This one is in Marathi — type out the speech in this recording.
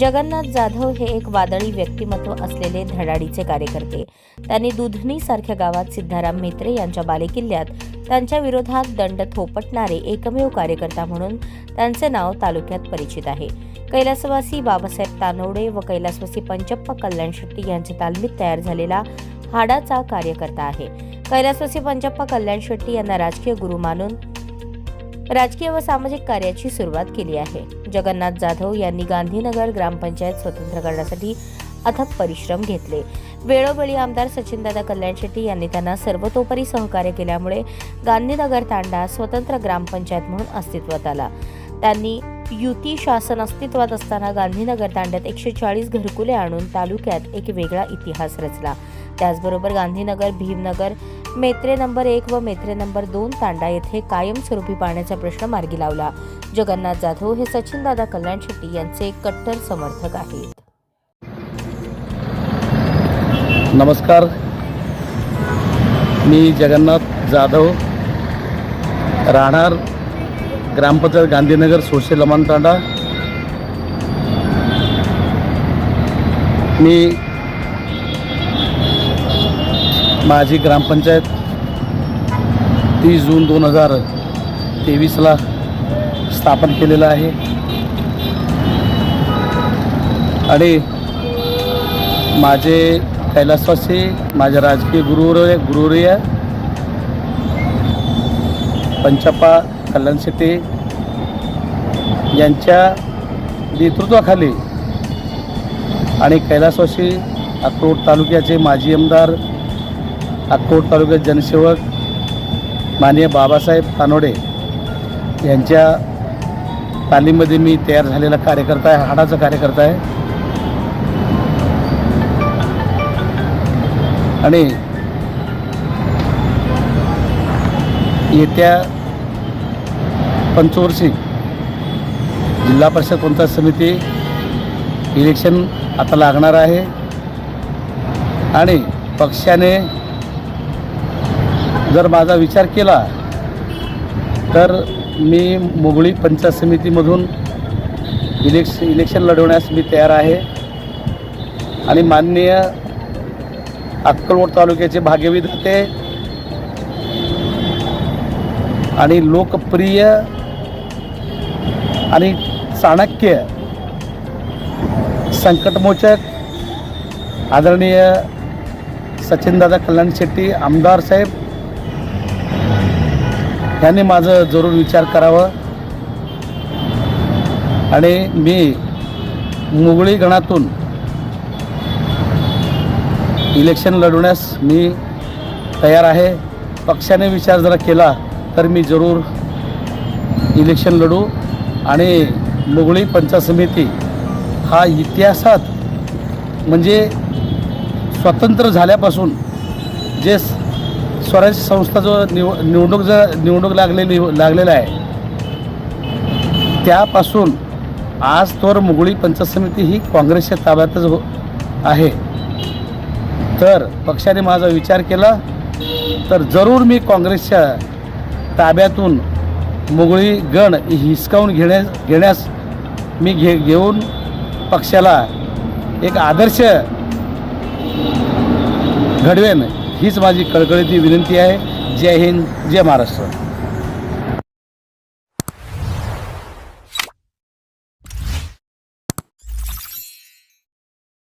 जगन्नाथ जाधव हे एक वादळी व्यक्तिमत्व असलेले धडाडीचे कार्यकर्ते. त्यांनी दुधनी सारख्या गावात सिद्धाराम मेत्रे यांच्या बालेकिल्ल्यात त्यांच्या विरोधात दंड थोपटणारे एकमेव कार्यकर्ता म्हणून त्यांचे नाव तालुक्यात परिचित आहे. कैलासवासी बाबासाहेब तानोडे व कैलासवासी पंचप्पा कल्याण शेट्टी यांच्या तालमीत तयार झालेला हाडाचा कार्यकर्ता आहे. कैलासवासी पंचप्पा कल्याण शेट्टी यांना राजकीय गुरु मानून राजकीय व सामाजिक कार्याची सुरुवात केली आहे. जगन्नाथ जाधव यांनी गांधीनगर ग्रामपंचायत स्वतंत्र करण्यासाठी अथक परिश्रम घेतले. वेळोवेळी आमदार सचिनदादा कल्याण शेट्टी यांनी त्यांना सर्वतोपरी सहकार्य केल्यामुळे गांधीनगर तांडा स्वतंत्र ग्रामपंचायत म्हणून अस्तित्वात आला. त्यांनी युती शासन अस्तित्वात असताना गांधीनगर तांड्यात एकशे चाळीस घरकुले आणून तालुक्यात एक वेगळा इतिहास रचला. त्याचबरोबर गांधीनगर भीमनगर मेत्रे नंबर एक व मेत्रे नंबर दोन तांडा येथे कायमस्वरूपी पाण्याचा प्रश्न मार्गी लावला. जगन्नाथ जाधव हे सचिनदादा कल्याण शेट्टी यांचे कट्टर समर्थक आहेत. नमस्कार. मी जगन्नाथ जाधव राहणार ग्रामपंचायत गांधीनगर सोशल लमान तांडा. मी माझी ग्रामपंचायत तीस जून दोन हजार तेवीसला स्थापन केलेलं आहे. आणि माझे कैलासवासी माझे राजकीय गुरुवर गुरुवर्य पंचप्पा कल्याण शेटे यांच्या नेतृत्वाखाली आणि कैलासवासी अक्रोड तालुक्याचे माजी आमदार अक्कोट तालुक्यात जनसेवक माननीय बाबासाहेब कानोडे यांच्या तालीमध्ये मी तयार झालेला कार्यकर्ता आहे हाडाचा कार्यकर्ता आहे. आणि येत्या पंचवर्षी जिल्हा परिषद पंचायत समिती इलेक्शन आता लागणार आहे. आणि पक्षाने जर माझा विचार केला तर मी मुगळी पंचायत समितीमधून इलेक्श इलेक्शन लढवण्यास मी तयार आहे. आणि माननीय अक्कलकोट तालुक्याचे भाग्यविधाते आणि लोकप्रिय आणि चाणक्य संकटमोचक आदरणीय सचिनदादा कल्याण शेट्टी आमदार साहेब यांनी माझं जरूर विचार करावा. आणि मी मुगळी गणातून इलेक्शन लढवण्यास मी तयार आहे. पक्षाने विचार जरा केला तर मी जरूर इलेक्शन लढू. आणि मुगळी पंचायत समिती हा इतिहासात म्हणजे स्वतंत्र झाल्यापासून जे स्वराज्य संस्था जो निव निवडणूक जर निवडणूक लागलेली लागलेला आहे त्यापासून आज तोर मुगळी पंचायत समिती ही काँग्रेसच्या ताब्यातच हो आहे. तर पक्षाने माझा विचार केला तर जरूर मी काँग्रेसच्या ताब्यातून मुगळी गण हिसकावून घेण्यास घेण्यास मी घे घेऊन पक्षाला एक आदर्श घडवेन. हीच माझी कळकळीची विनंती आहे. जय हिंद जय महाराष्ट्र.